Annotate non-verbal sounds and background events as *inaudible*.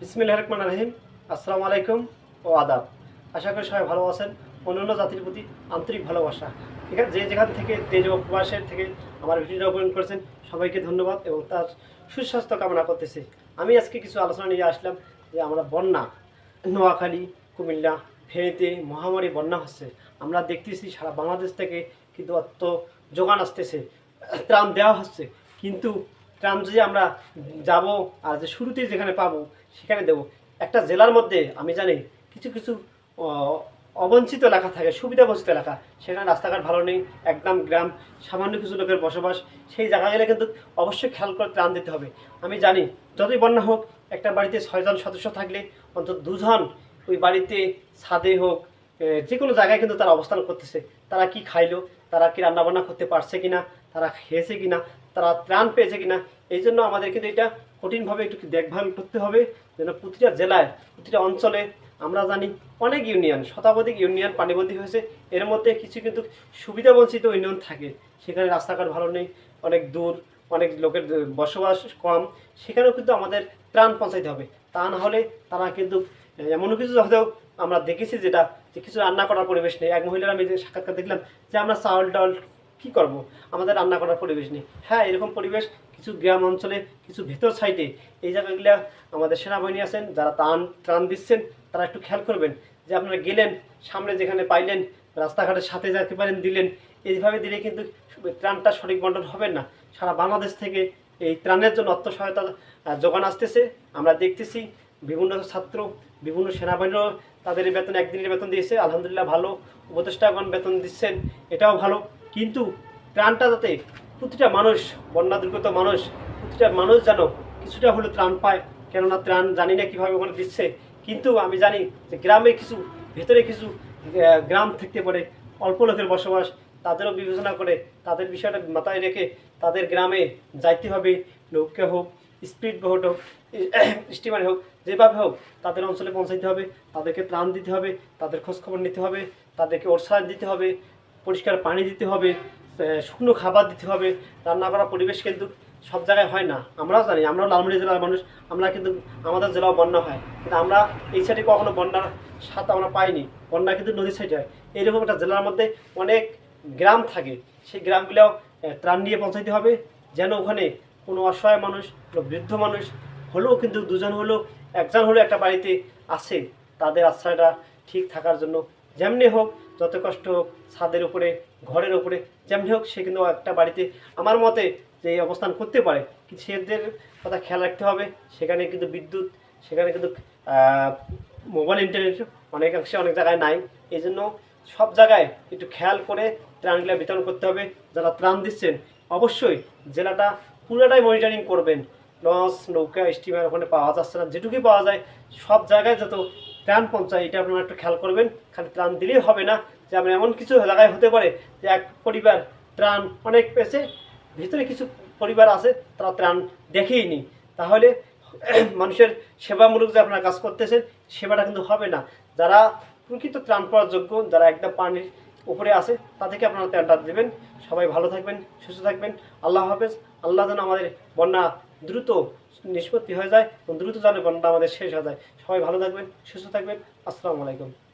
বিসমিল্লাহ রহমান রহিম। আসসালামু আলাইকুম ও আদাব। আশা করি সবাই ভালো আছেন। অন্যান্য জাতির প্রতি আন্তরিক ভালোবাসা। ঠিক আছে? যে যেখান থেকে দেশ ও প্রবাসের থেকে আমার ভিডিওটা ওপেন করেছেন, সবাইকে ধন্যবাদ এবং তার সুস্বাস্থ্য কামনা করতেছি। আমি আজকে কিছু আলোচনা নিয়ে আসলাম যে আমরা বন্যা, নোয়াখালী, কুমিল্লা, ফেনীতে মহামারী বন্যা হচ্ছে। আমরা দেখতেছি সারা বাংলাদেশ থেকে কিন্তু অত যোগান আসতেছে, ত্রাণ দেওয়া হচ্ছে। কিন্তু ত্রাণ যদি আমরা যাব আর যে শুরুতে যেখানে পাবো, সেখানে দেবো। একটা জেলার মধ্যে, আমি জানি, কিছু কিছু অবঞ্চিত এলাকা থাকে সুবিধা বঞ্চিত এলাকা। সেখানে রাস্তাঘাট ভালো নেই, একদম গ্রাম, সামান্য কিছু লোকের বসবাস। সেই জায়গা গেলে কিন্তু অবশ্যই খেয়াল করে ত্রাণ দিতে হবে। আমি জানি, যতই বন্যা হোক, একটা বাড়িতে ছয়জন সদস্য থাকলে, অন্তত দুজন ওই বাড়িতে ছাদে হোক যে কোনো জায়গায় কিন্তু তারা অবস্থান করতেছে। তারা কি খাইলো, তারা কি রান্নাবান্না করতে পারছে কিনা, তারা খেয়েছে কিনা তারা ত্রাণ পেয়েছে কিনা, এই জন্য আমাদের কিন্তু এটা কঠিনভাবে একটু দেখভাল করতে হবে, যেন প্রতিটা জেলায়, প্রতিটা অঞ্চলে আমরা জানি অনেক ইউনিয়ন, শতাধিক ইউনিয়ন পানিবন্দী হয়েছে। এর মধ্যে কিছু কিন্তু সুবিধা বঞ্চিত ইউনিয়ন থাকে। সেখানে রাস্তাঘাট ভালো নেই, অনেক দূর, অনেক লোকের বসবাস কম, সেখানেও কিন্তু আমাদের ত্রাণ পৌঁছাইতে হবে। তা না হলে তারা কিন্তু, এমন কিছু হয়তো আমরা দেখেছি যেটা, যে কিছু রান্না করার পরিবেশ নেই। এক মহিলার আমি যে সাক্ষাৎকার দেখলাম, যে আমরা চাউল ডাউল কী করব? আমাদের রান্না করার পরিবেশ নেই। হ্যাঁ এরকম পরিবেশ কিছু গ্রাম অঞ্চলে, কিছু ভেতর সাইডে এই জায়গাগুলো আমাদের সেনাবাহিনী আছেন, যারা ত্রাণ ত্রাণ দিচ্ছেন, তারা একটু খেয়াল করবেন যে আপনারা গেলেন, সামনে যেখানে পাইলেন রাস্তাঘাটের সাথে যেতে পারেন, দিলেন, এইভাবে দিলে কিন্তু ত্রাণটা সঠিক বন্টন হবে না। সারা বাংলাদেশ থেকে এই ত্রাণের জন্য অর্থ সহায়তা যোগান আসতেছে। আমরা দেখতেছি বিভিন্ন ছাত্র, বিভিন্ন সেনাবাহিনীও তাদের বেতন, একদিনের বেতন দিয়েছে। আলহামদুলিল্লাহ ভালো। উপদেষ্টাগণ বেতন দিচ্ছেন, এটাও ভালো। কিন্তু ত্রাণটা যাতে প্রতিটা মানুষ বন্যা দুর্গত মানুষ, প্রতিটা মানুষ যেন কিছুটা হলেও ত্রাণ পায়, কেননা ত্রাণ জানি না কীভাবে ওখানে দিচ্ছে, কিন্তু আমি জানি যে গ্রামে কিছু, ভেতরে কিছু গ্রাম থাকতে পারে অল্প লোকের বসবাস, তাদেরও বিবেচনা করে তাদের বিষয়টা মাথায় রেখে তাদের গ্রামে যাইতে হবে, নৌকা হোক, স্পিড বোট হোক *coughs* স্টিমার হোক, যেভাবে হোক তাদের অঞ্চলে পৌঁছাইতে হবে, তাদেরকে ত্রাণ দিতে হবে, তাদের খোঁজখবর নিতে হবে, তাদেরকে উৎসাহ দিতে হবে পরিষ্কার পানি দিতে হবে শুকনো খাবার দিতে হবে রান্না করা পরিবেশ কিন্তু সব জায়গায় হয় না। আমরাও জানি আমরাও লালমনি জেলার মানুষ আমরা কিন্তু আমাদের জেলাও বন্যা হয়। কিন্তু আমরা এই সাইডে কখনো বন্যার স্বাদ আমরা পাইনি বন্যা কিন্তু নদীর সাইডে হয়। এইরকম একটা জেলার মধ্যে অনেক গ্রাম থাকে সেই গ্রামগুলোও আহ, ত্রাণ নিয়ে পৌঁছাইতে হবে যেন ওখানে কোনো অসহায় মানুষ কোনো বৃদ্ধ মানুষ হলেও কিন্তু দুজন হলেও একজন হলেও একটা বাড়িতে আসে তাদের আশ্রয়টা ঠিক থাকার জন্য। যেমনি হোক যত কষ্ট হোক ছাদের উপরে, ঘরের উপরে, যেমনি হোক সে কিন্তু একটা বাড়িতে আমার মতে যে অবস্থান করতে পারে। সেদের কথা খেয়াল রাখতে হবে। সেখানে কিন্তু বিদ্যুৎ, সেখানে কিন্তু মোবাইল ইন্টারনেট অনেকাংশে অনেক জায়গায় নাই। এই জন্য সব জায়গায় একটু খেয়াল করে ত্রাণগুলো বিতরণ করতে হবে। যারা ত্রাণ দিচ্ছেন, অবশ্যই জেলাটা পুরোটাই মনিটরিং করবেন। লঞ্চ নৌকা স্টিমার ওখানে পাওয়া যাচ্ছে না। যেটুকুই পাওয়া যায়, সব জায়গায় যত ত্রাণ পৌঁছায় এটা আপনারা একটু খেয়াল করবেন। খালি ত্রাণ দিলেই হবে না। যে আমরা এমন কিছু এলাকায় হতে পারে যে এক পরিবার ত্রাণ অনেক পেয়েছে, ভিতরে কিছু পরিবার আছে, তারা ত্রাণ দেখেইনি। তাহলে *clears throat* মানুষের সেবামূলক যে আপনারা কাজ করতেছেন, সেবাটা কিন্তু হবে না। যারা প্রকৃত ত্রাণ পাওয়ার যোগ্য, যারা একদম পানির উপরে আছে তাদেরকে আপনারা ত্রাণটা দেবেন। সবাই ভালো থাকবেন, সুস্থ থাকবেন। আল্লাহ হাফেজ। আল্লাহ যেন আমাদের বন্যা দ্রুত নিষ্পত্তি হয়ে যায়। এবং দ্রুত যেন বন্যা আমাদের শেষ হয়ে যায়। সবাই ভালো থাকবেন, সুস্থ থাকবেন। আসসালামু আলাইকুম।